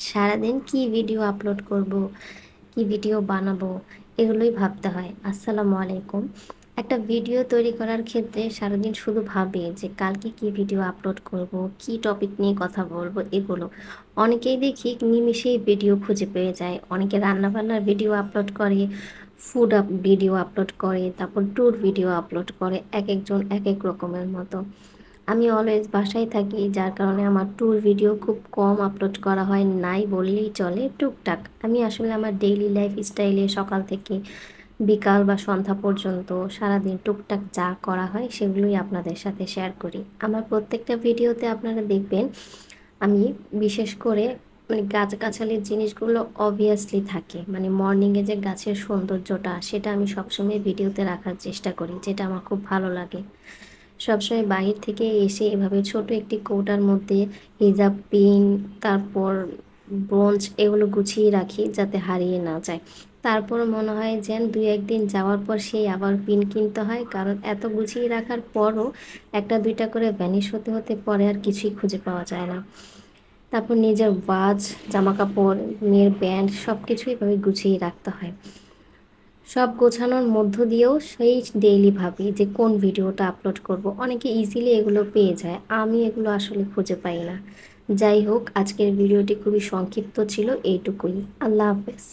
সারাদিন কি video upload করব, কি ভিডিও বানাবো, এগুলোই ভাবতে হয়। আসসালামু আলাইকুম। একটা ভিডিও তৈরি করার ক্ষেত্রে সারাদিন শুধু ভাবে যে কালকে কি ভিডিও আপলোড করব, কি টপিক নিয়ে কথা বলব, এগুলো। অনেকেই দেখি নিমিশেই ভিডিও খুঁজে পেয়ে যায়। অনেকে রান্নাবান্নার ভিডিও আপলোড করে ফুড আপ ভিডিও আপলোড করে, তারপর ট্যুর ভিডিও আপলোড করে, এক একজন এক এক রকমের মতো। আমি অলওয়েজ বাসায় থাকি, যার কারণে আমার ট্যুর ভিডিও খুব কম আপলোড করা হয়, নাই বললেই চলে, টুকটাক। আমি আসলে আমার ডেইলি লাইফ স্টাইলে সকাল থেকে বিকাল বা সন্ধ্যা পর্যন্ত সারাদিন টুকটাক যা করা হয়, সেগুলোই আপনাদের সাথে শেয়ার করি। আমার প্রত্যেকটা ভিডিওতে আপনারা দেখবেন, আমি বিশেষ করে মানে গাছগাছালির জিনিসগুলো অবভিয়াসলি থাকে। মানে মর্নিংয়ে যে গাছের সৌন্দর্যটা, সেটা আমি সবসময় ভিডিওতে রাখার চেষ্টা করি, যেটা আমার খুব ভালো লাগে। সবসময় বাহির থেকে এসে এভাবে ছোট একটি কৌটার মধ্যে হিজাব, পিন, তারপর ব্রঞ্জ এগুলো গুছিয়ে রাখি যাতে হারিয়ে না যায়। তারপর মনে হয় যেন দুই একদিন যাওয়ার পর সেই আবার পিন কিনতে হয়, কারণ এত গুছিয়ে রাখার পরও একটা দুইটা করে ভ্যানিশ হতে হতে পরে আর কিছুই খুঁজে পাওয়া যায় না। তারপর নিজের ওয়াচ জামা কাপড় মেয়ের ব্যান্ড সব কিছুই এভাবে গুছিয়ে রাখতে হয়। সব গোছানোর মধ্য দিয়েও সেই ডেইলি ভাবি যে কোন ভিডিওটা আপলোড করব। অনেকে ইজিলি এগুলো পেয়ে যায়। আমি এগুলো আসলে খুঁজে পাই না। যাই হোক, আজকের ভিডিওটি খুবই সংক্ষিপ্ত ছিল, এইটুকুই। আল্লাহ হাফেজ।